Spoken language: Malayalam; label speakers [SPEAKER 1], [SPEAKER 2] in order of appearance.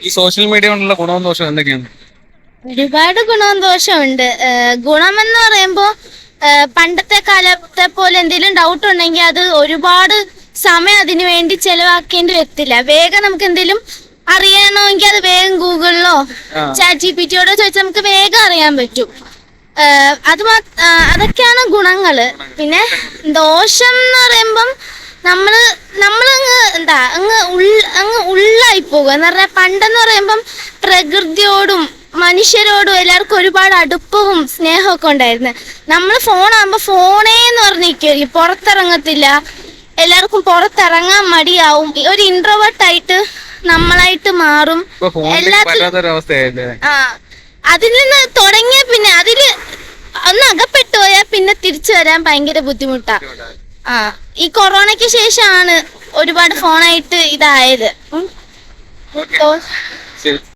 [SPEAKER 1] ഈ സോഷ്യൽ മീഡിയ കൊണ്ടുള്ള ഗുണവും ദോഷവും എന്തൊക്കെയാണ്?
[SPEAKER 2] ഒരുപാട് ഗുണവും ദോഷമുണ്ട് ഗുണമെന്ന് പറയുമ്പോൾ പണ്ടത്തെ കാലത്തെ പോലെ എന്തെങ്കിലും ഡൗട്ട് ഉണ്ടെങ്കിൽ അത് ഒരുപാട് സമയം അതിനു വേണ്ടി ചെലവാക്കേണ്ടി വരത്തില്ല. വേഗം നമുക്ക് എന്തെങ്കിലും അറിയണമെങ്കിൽ അത് വേഗം ഗൂഗിളിലോ. ചാറ്റ് ജി പി ടിയോടോ ചോദിച്ചാൽ നമുക്ക് വേഗം അറിയാൻ പറ്റും. അത് അതൊക്കെയാണ് ഗുണങ്ങൾ. പിന്നെ ദോഷം എന്ന് പറയുമ്പം എന്താ? അങ്ങ് അങ്ങ് ഉള്ളായി പോകുക എന്ന് പറഞ്ഞാൽ പണ്ടെന്ന് പറയുമ്പം പ്രകൃതിയോടും മനുഷ്യരോടും എല്ലാവർക്കും ഒരുപാട് അടുപ്പവും സ്നേഹമൊക്കെ ഉണ്ടായിരുന്നു. നമ്മൾ ഫോണാകുമ്പോൾ ഫോണേ എന്ന് പറഞ്ഞിരിക്കും പുറത്തിറങ്ങത്തില്ല. എല്ലാവർക്കും പുറത്തിറങ്ങാൻ മടിയാവും. ഒരു ഇൻട്രോവേർട്ടായിട്ട് നമ്മളായിട്ട് മാറും.
[SPEAKER 1] എല്ലാത്തിനും
[SPEAKER 2] ആ. അതിൽ നിന്ന് തുടങ്ങിയ പിന്നെ അതിൽ ഒന്ന് അകപ്പെട്ടു പോയാൽ പിന്നെ തിരിച്ചു വരാൻ ഭയങ്കര ബുദ്ധിമുട്ടാ. ആ. ഈ കൊറോണയ്ക്ക് ശേഷമാണ് ഒരുപാട് ഫോണായിട്ട് ഇതായത്.
[SPEAKER 1] ശരി.